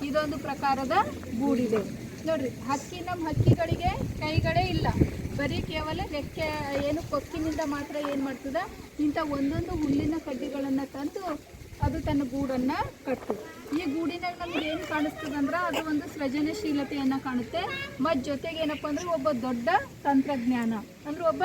ಇದೊಂದು ಪ್ರಕಾರದ ಗೂಡಿದೆ. ನೋಡ್ರಿ, ಹಕ್ಕಿ ನಮ್ಮ ಹಕ್ಕಿಗಳಿಗೆ ಕೈಗಳೇ ಇಲ್ಲ. ಬರೀ ಕೇವಲ ರೆಕ್ಕೆ ಏನು ಕೊಕ್ಕಿನಿಂದ ಮಾತ್ರ ಏನು ಮಾಡ್ತದ? ಇಂಥ ಒಂದೊಂದು ಹುಲ್ಲಿನ ಕಡ್ಡಿಗಳನ್ನು ತಂದು ಅದು ತನ್ನ ಗೂಡನ್ನ ಕಟ್ಟು ಈ ಗೂಡಿನಾಗ ನಮ್ಗೆ ಏನು ಕಾಣಿಸ್ತದಂದ್ರೆ ಅದು ಒಂದು ಸೃಜನಶೀಲತೆಯನ್ನು ಕಾಣುತ್ತೆ. ಮತ್ತು ಜೊತೆಗೆ ಏನಪ್ಪ ಅಂದ್ರೆ ಒಬ್ಬ ದೊಡ್ಡ ತಂತ್ರಜ್ಞಾನ. ಅಂದ್ರೆ ಒಬ್ಬ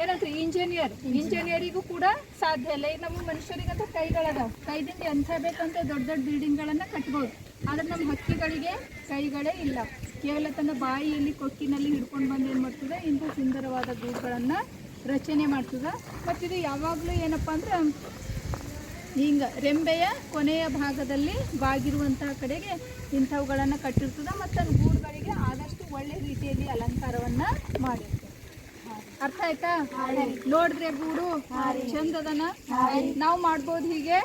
ಏನಂತ್ರಿ ಇಂಜಿನಿಯರ್ ಇಂಜಿನಿಯರಿಗೂ ಕೂಡ ಸಾಧ್ಯ ಇಲ್ಲ. ಈಗ ನಮ್ಮ ಮನುಷ್ಯರಿಗಂತ ಕೈಗಳದಾವ ಕೈದಿಂದ ಎಂಥ ಬೇಕಂತ ದೊಡ್ಡ ದೊಡ್ಡ ಬಿಲ್ಡಿಂಗ್ಗಳನ್ನು ಕಟ್ಬೋದು. ಆದ್ರೆ ನಮ್ಮ ಹಕ್ಕಿಗಳಿಗೆ ಕೈಗಳೇ ಇಲ್ಲ. ಕೇವಲ ತನ್ನ ಬಾಯಿಯಲ್ಲಿ ಕೊಕ್ಕಿನಲ್ಲಿ ಹಿಡ್ಕೊಂಡು ಬಂದು ಏನು ಮಾಡ್ತದೆ? ಇಂಥ ಸುಂದರವಾದ ಗೂಡುಗಳನ್ನು ರಚನೆ ಮಾಡ್ತದೆ. ಮತ್ತಿದು ಯಾವಾಗಲೂ ಏನಪ್ಪ ಅಂದ್ರೆ, ಹಿಂಗ ರೆಂಬೆಯ ಕೊನೆಯ ಭಾಗದಲ್ಲಿ ಬಾಗಿರುವಂತಹ ಕಡೆಗೆ ಇಂಥವುಗಳನ್ನು ಕಟ್ಟಿರ್ತದೆ. ಮತ್ತು ಗೂಡುಗಳಿಗೆ ಆದಷ್ಟು ಒಳ್ಳೆ ರೀತಿಯಲ್ಲಿ ಅಲಂಕಾರವನ್ನ ಮಾಡಿರ್ತದೆ ಅರ್ಥ ಆಯ್ತಾ? ನೋಡಿದ್ರೆ ಗೂಡು ಚಂದದನ. ನಾವು ಮಾಡ್ಬೋದು ಹೀಗೆ?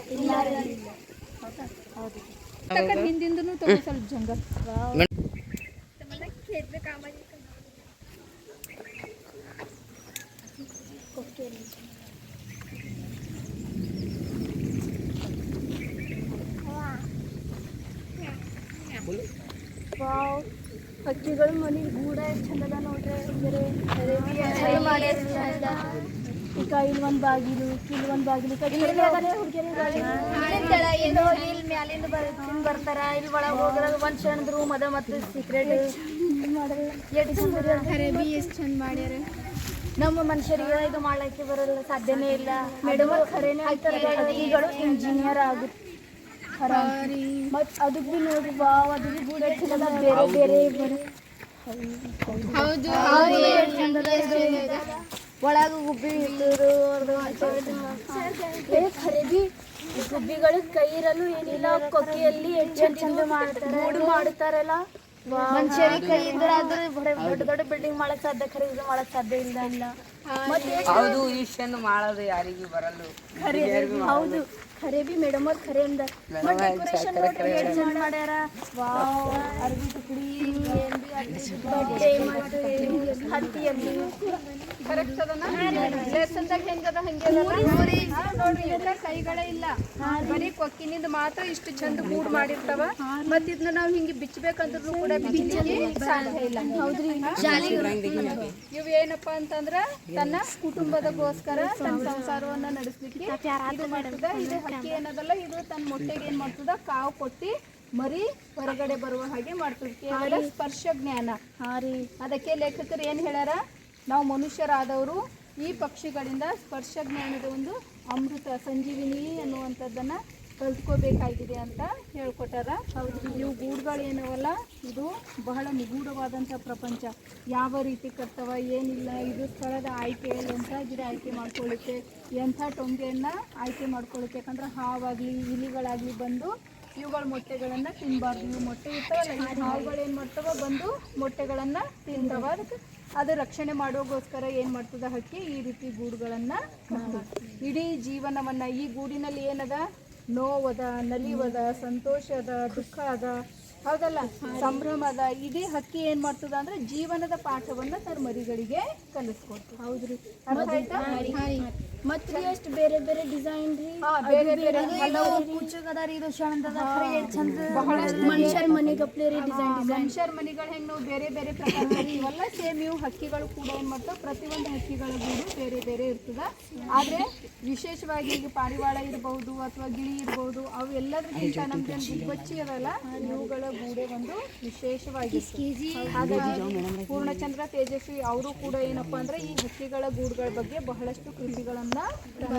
ಹೌದಾ ಹಿಂದಿಂದನು ತಗೋ ಸ್ವಲ್ಪ ಜಂಗಲ್. ವಾವ್ ಹಕ್ಕಿಗಳು ಮನೆ ಗೂಡ ಎಷ್ಟು ಚಂದದ ನೋಡ್ರಿ. ಈಗ ಇಲ್ಲಿ ಒಂದು ಬಾಗಿಲು ಇಲ್ಲಿ ಒಂದು ಬಾಗಿಲು. ಏನೋ ಇಲ್ಲಿ ಮ್ಯಾಲಿಂದ ಬರ್ತಾರ. ಇಲ್ಲಿ ಒಳಗೆ ಹೋದ್ರ ಒಂದು ಸಣ್ಣದ ರೂಮ್ ಅದ ಮತ್ತು ಸೀಕ್ರೆಟ್ ಎಷ್ಟು ಚಂದ ಖರೇಬಿ ಎಷ್ಟು ಚಂದ ಮಾಡ್ಯಾರ. ನಮ್ಮ ಮನುಷ್ಯರಿಗೆ ಇದು ಮಾಡ್ಲಿಕ್ಕೆ ಬರಲ್ಲ. ಸಾಧ್ಯನೇ ಇಲ್ಲ. ಮೇಡಮ್ ಖರೇನೆ ಇಂಜಿನಿಯರ್ ಆಗುತ್ತೆ. ಮತ್ ಅದಕ್ಕೆ ಬಿ ನೋಡ್ರಿ ಬಾವ್ ಅದು ಬಿ ಗೂಡ ಚಂದದ ಬೇರೆ ಬೇರೆ ಬೇರೆ ಹೌದು ಒಳಗ ಗುಬ್ಬಿ ಇಟ್ಟರು ಖರೀದಿ. ಗುಬ್ಬಿಗಳು ಕೈ ಇರಲು ಏನಿಲ್ಲ ಕೊಕ್ಕಿಯಲ್ಲಿ ಹೆಚ್ಚು ಚಂದ ಮಾಡ್ತಾರೆ. ಗೂಡು ಮಾಡ್ತಾರಲ್ಲ. ಮನುಷ್ಯರಿಗೆ ಕೈ ಇದ್ರೆ ಆದ್ರೆ ದೊಡ್ಡ ದೊಡ್ಡ ಬಿಲ್ಡಿಂಗ್ ಮಾಡಕ್ ಸಾಧ್ಯ ಖರೀದಿ ಮಾಡಕ್ ಸಾಧ್ಯ ಇಲ್ಲ ಇಲ್ಲ. ಮತ್ತೆ ಹೌದು ಮಾಡೋದು ಯಾರಿಗೂ ಬರಲ್ಲ ಖರೆ ಹೌದು. ಖರೆ ಬಿ ಮೇಡಮ್ ಅವ್ರ ಖರೆ ಅಂದ. ಡೆಕೋರೇಷನ್ ಚಂದ ಮಾಡ್ಯಾರ? ವಾವ್ ಅರ್ಬಿ ಟುಕಡಿ ಏನ್ ಬಿ ಅರ್ಬಿ ಬಟ್ಟೆ ಮತ್ತು ಹತ್ತಿಯಲ್ಲಿ ಕರೆಕ್ಟ್ ಅದನ? ಲೇಸನ್ದಾಗ ಹೆಂಗದ ಹಂಗೆ ಅದಲ್ಲ? ನೋಡ್ರಿ ಕೈಗಳೇ ಇಲ್ಲ. ಬರೀ ಕೊಕ್ಕಿನಿಂದ ಮಾತ್ರ ಇಷ್ಟು ಚಂದ ಗೂಡ್ ಮಾಡಿರ್ತಾವ. ಮತ್ ಇದನ್ನ ನಾವು ಹಿಂಗೆ ಬಿಚ್ಚಬೇಕಂದ್ರೂ ಕೂಡ ಬಿಚ್ಚಲಿಕ್ಕೆ ಸಾಧ್ಯ ಇಲ್ಲ. ಹೌದ್ರಿ. ಇವ್ ಏನಪ್ಪಾ ಅಂತಂದ್ರ ತನ್ನ ಕುಟುಂಬದಗೋಸ್ಕರ ತನ್ನ ಸಂಸಾರವನ್ನ ನಡೆಸ್ಲಿಕ್ಕೆ ಇದು ಮಾಡ್ತದ. ಇದು ಹಕ್ಕಿ ಏನದಲ್ಲ ಇದು ತನ್ನ ಮೊಟ್ಟೆಗೆ ಏನ್ ಮಾಡ್ತದ? ಕಾವು ಕೊಟ್ಟಿ ಮರಿ ಹೊರಗಡೆ ಬರುವ ಹಾಗೆ ಮಾಡ್ತದ. ಕೇವಲ ಸ್ಪರ್ಶ ಜ್ಞಾನ. ಹಾರಿ. ಅದಕ್ಕೆ ಲೇಖಕರು ಏನು ಹೇಳ್ಯಾರ? ನಾವು ಮನುಷ್ಯರಾದವರು ಈ ಪಕ್ಷಿಗಳಿಂದ ಸ್ಪರ್ಶ ಜ್ಞಾನದ ಒಂದು ಅಮೃತ ಸಂಜೀವಿನಿ ಅನ್ನುವಂಥದ್ದನ್ನ ಕಲ್ತ್ಕೋಬೇಕಾಗಿದೆ ಅಂತ ಹೇಳ್ಕೊಟ್ಟಾರ. ಹೌದು ಇವು ಗೂಡುಗಳು ಏನವಲ್ಲ, ಇದು ಬಹಳ ನಿಗೂಢವಾದಂಥ ಪ್ರಪಂಚ. ಯಾವ ರೀತಿ ಕರ್ತವ ಏನಿಲ್ಲ, ಇದು ಸ್ಥಳದ ಆಯ್ಕೆ ಎಂಥ ಗಿಡ ಆಯ್ಕೆ ಮಾಡ್ಕೊಳ್ಳುತ್ತೆ. ಎಂಥ ಟೊಂಗೆಯನ್ನು ಆಯ್ಕೆ ಮಾಡ್ಕೊಳ್ಳುತ್ತೆ. ಯಾಕಂದ್ರೆ ಹಾವಾಗಲಿ, ಇಲಿಗಳಾಗಲಿ ಬಂದು ಇವುಗಳ ಮೊಟ್ಟೆಗಳನ್ನು ತಿನ್ನಬಾರ್ದು ಇವು ಮೊಟ್ಟೆ ಇರ್ತಾವಲ್ಲ ಹಾವುಗಳು ಏನು ಮಾಡ್ತಾವ? ಬಂದು ಮೊಟ್ಟೆಗಳನ್ನು ತಿಂತಾವ. ಅದಕ್ಕೆ ಅದು ರಕ್ಷಣೆ ಮಾಡೋಗೋಸ್ಕರ ಏನು ಮಾಡ್ತದ ಹಕ್ಕಿ? ಈ ರೀತಿ ಗೂಡುಗಳನ್ನು. ಇಡೀ ಜೀವನವನ್ನ, ಈ ಗೂಡಿನಲ್ಲಿ ಏನದ? ನೋವದ ನಲಿವದ ಸಂತೋಷದ ದುಃಖ ಅದ ಹೌದಲ್ಲ? ಸಂಭ್ರಮದ ಅದ ಇಡೀ ಹಕ್ಕಿ ಏನ್ ಮಾಡ್ತದ ಅಂದ್ರೆ ಜೀವನದ ಪಾಠವನ್ನ ತನ್ನ ಮರಿಗಳಿಗೆ ಕಲಿಸ್ಕೊಡ್ತದೆ. ಹೌದ್ರಿ. ಮತ್ತೆ ಎಷ್ಟು ಬೇರೆ ಬೇರೆ ಡಿಸೈನ್ ರೀ. ಬೇರೆ ಬೇರೆ ಹಲವು ಪೂಚಗದ ರೀ ಇದು ಚಂದ ಮನುಷ್ಯರ ಮನೆಗಪ್ಲೆ ರೀ ಡಿಸೈನ್ ಮನುಷ್ಯರ ಮನೆಗಳು ಹೆಂಗ್ ನಾವು ಬೇರೆ ಬೇರೆ ಪ್ರಕಾರ ಇವೆಲ್ಲ ಸೇಮ್ ಇವು. ಹಕ್ಕಿಗಳು ಕೂಡ ಏನ್ ಮಾಡ್ತಾವ? ಪ್ರತಿಯೊಂದು ಹಕ್ಕಿಗಳ ಗೂಡು ಬೇರೆ ಬೇರೆ ಇರ್ತದ. ಆದ್ರೆ ವಿಶೇಷವಾಗಿ ಈಗ ಪಾರಿವಾಳ ಇರಬಹುದು ಅಥವಾ ಗಿಳಿ ಇರಬಹುದು ಅವು ಎಲ್ಲದಕ್ಕಿಂತ ನಮ್ಗೆ ಗುಬ್ಬಚ್ಚಿ ಅದಲ್ಲ ಇವುಗಳ ಗೂಡೆ ಒಂದು ವಿಶೇಷವಾಗಿ ಹಾಗಾಗಿ ಪೂರ್ಣಚಂದ್ರ ತೇಜಸ್ವಿ ಅವರು ಕೂಡ ಏನಪ್ಪಾ ಅಂದ್ರೆ ಈ ಹಕ್ಕಿಗಳ ಗೂಡುಗಳ ಬಗ್ಗೆ ಬಹಳಷ್ಟು ಕೃತಿಗಳನ್ನ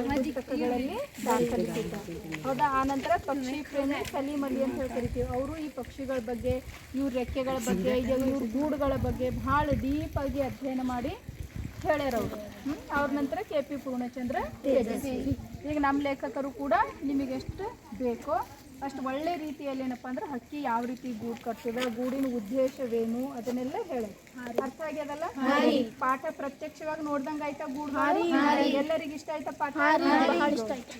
ಪುಸ್ತಕಗಳಲ್ಲಿ ದಾಖಲಿಸಿದ್ದಾರೆ. ಹೌದಾ? ಆನಂತರ ಪಕ್ಷಿ ಪ್ರೇಮಿ ಸಲೀಂ ಅಲಿ ಅಂತ ಹೇಳಿ ಕರಿತೀವಿ. ಅವರು ಈ ಪಕ್ಷಿಗಳ ಬಗ್ಗೆ ಇವ್ರ ರೆಕ್ಕೆಗಳ ಬಗ್ಗೆ ಇವ್ರ ಗೂಡುಗಳ ಬಗ್ಗೆ ಬಹಳ ಡೀಪ್ ಆಗಿ ಅಧ್ಯಯನ ಮಾಡಿ ಹೇಳ್ಯಾರ ಅವರು. ಅವ್ರ ನಂತರ ಕೆ ಪಿ ಪೂರ್ಣಚಂದ್ರ ತೇಜಸ್ವಿ. ಈಗ ನಮ್ಮ ಲೇಖಕರು ಕೂಡ ನಿಮಗೆಷ್ಟು ಬೇಕೋ ಅಷ್ಟು ಒಳ್ಳೆ ರೀತಿಯಲ್ಲಿ ಏನಪ್ಪ ಅಂದ್ರೆ ಹಕ್ಕಿ ಯಾವ ರೀತಿ ಗೂಡು ಕಟ್ತದೆ ಗೂಡಿನ ಉದ್ದೇಶವೇನು ಅದನ್ನೆಲ್ಲ ಹೇಳಿ. ಅರ್ಥ ಆಗ್ಯದಲ್ಲ? ಪಾಠ ಪ್ರತ್ಯಕ್ಷವಾಗಿ ನೋಡ್ದಂಗ ಆಯ್ತಾ ಗೂಡು ಎಲ್ಲರಿಗೂ ಇಷ್ಟ ಆಯ್ತಾ ಪಾಠ? ಬಹಳ ಇಷ್ಟ ಆಯ್ತು.